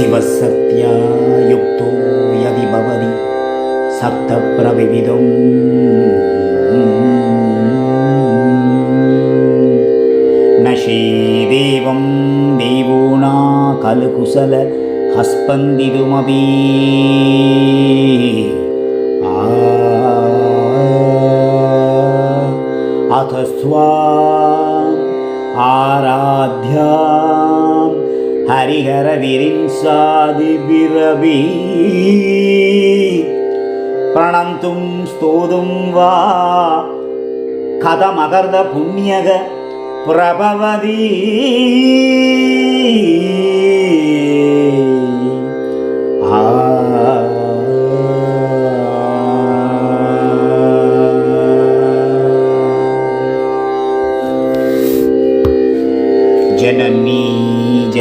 शिवसत्या युक्तो यदि भवति सप्तप्रविविधम् न श्रीदेवं देवोना कलकुशल हस्पन्दितुमपि अथ स्वा आराध्या ஹரிஹரவிரின் சாதி பிரபி பிரணந்தும் ஸ்தோதும் வா. கதமகர்த புண்ணியக பிரபவதி.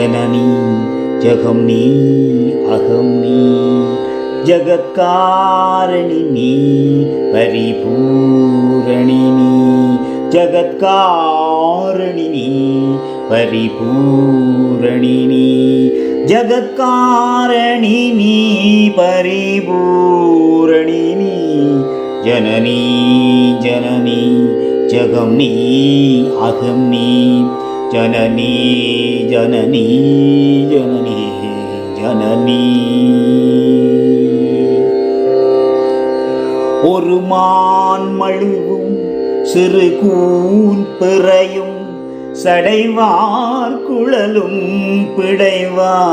जननी जगं नी अहं नी जगत्कारणिनी परिपूरणिनी जगत्कारणिनी परिपूरणिनी जगत्कारणिनी परिपूरणिनी जननी जननी जगं नी ஜனனி ஜனனி ஜனனி ஜனனி ஒரு மான் மழுவும் சிறு கூன் பிறையும் சடைவார் குழலும் பிடைவாகனமும்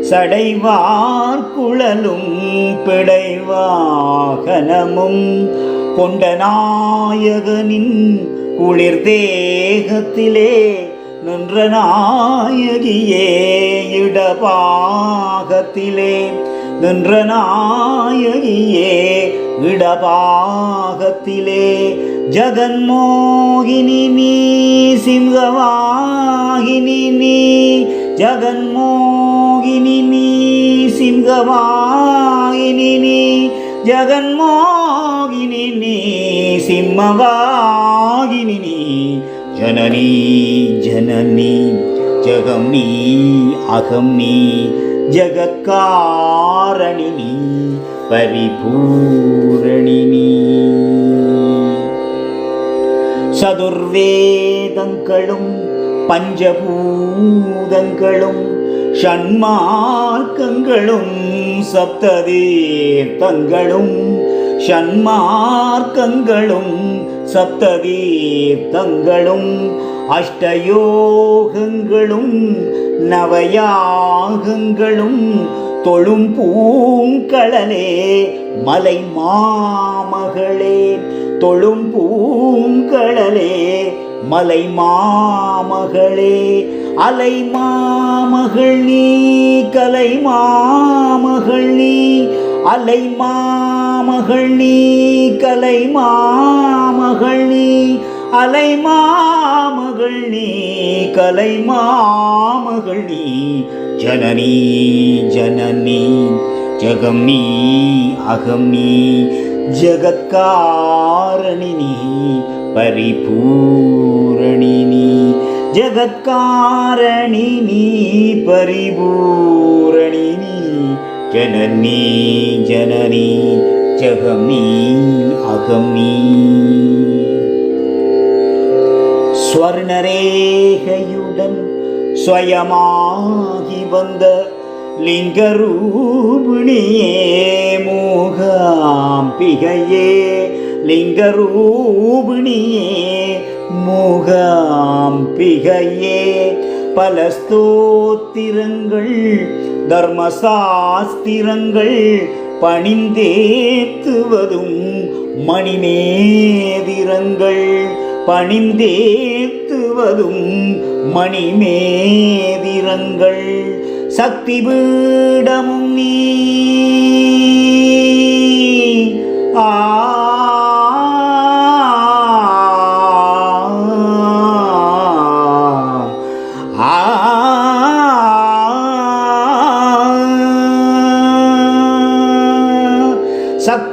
சடைவார் குழலும் பிடைவாகனமும். கொண்ட நாயகனின் குளிர் தேகத்திலே நின்ற நாயகியே இடபாகத்திலே நின்ற நாயகியே இடபாகத்திலே. ஜகன்மோகினி நீ சிம்ஹவாகினி நீ ஜகன்மோகினி நீ சிம்ஹவாகினி நீ ஜகன்மோகினி நீ சிம்மவா ராகினி ஜனனி ஜனனி ஜகம் நீ அகம் நீ ஜகத்காரணினி பரிபூரணினி. சதுர்வேதங்களும் பஞ்சபூதங்களும் ஷண்மார்க்கங்களும் சப்ததீர்த்தங்களும் ஷண்மார்க்கங்களும் சப்ததீர்த்தங்களும் அஷ்டயோகங்களும் நவயாகங்களும் தொழும் பூங்கழலே மலை மாமகளே. தொழும் பூங்கழலே மலை மாமகளே. அலை மாமகள் நீ கலை மாமகள் நீ அலை மா மாமகள் நீ கலை மாமகள் நீ அலை மாமகள் நீ கலை மாமகள் நீ. ஜனனி ஜனனி ஜகம் நீ அகம் நீ ஜகத்காரணி பரிபூரணி நீ. ஜகத்காரணி நீ பரிபூரணி நீ. ஜனனி ஜனனி ஜகம் நீ ஸ்வர்ணரேகையுடன் ஸ்வயமாகி வந்த லிங்கரூபிணியே மூகாம்பிகையே லிங்கரூபிணியே மூகாம்பிகையே பல ஸ்தோத்திரங்கள் தர்மசாஸ்திரங்கள் பணிந்தேத்துவதும் மணிமேதிரங்கள். பணிந்தேத்துவதும் மணிமேதிரங்கள். சக்தி பீடமும் நீ. ஆ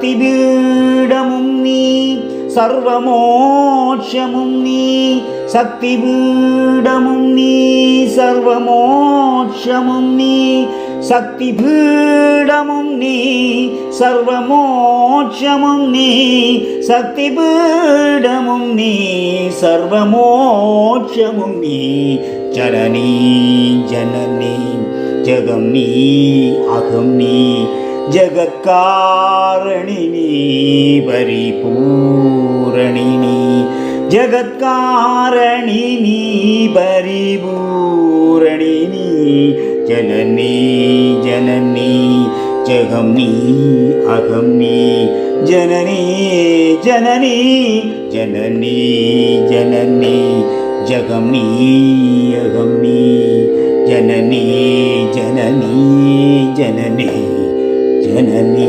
சக்திபீடமும் நீ சர்வமோட்சமும் நீ சக்திபீடமும் நீ சர்வமோட்சமும் நீ சக்தி பீடமும் நீ சர்வமோட்சமும் நீ சக்தி பீடமும் நீ சர்வமோட்சமும் நீ. ஜனனி ஜனனி ஜகம் நீ அகம் நீ ஜகத்காரணினி பரிபூரணினி ஜகத்காரணினி பரிபூரணினி ஜனனி ஜனனி ஜகம் நீ அகம் நீ. ஜனனி ஜனனி ஜனனி ஜனனி ஜகம் நீ அகம் நீ. ஜனனி ஜனனி ஜனனி ஜனனி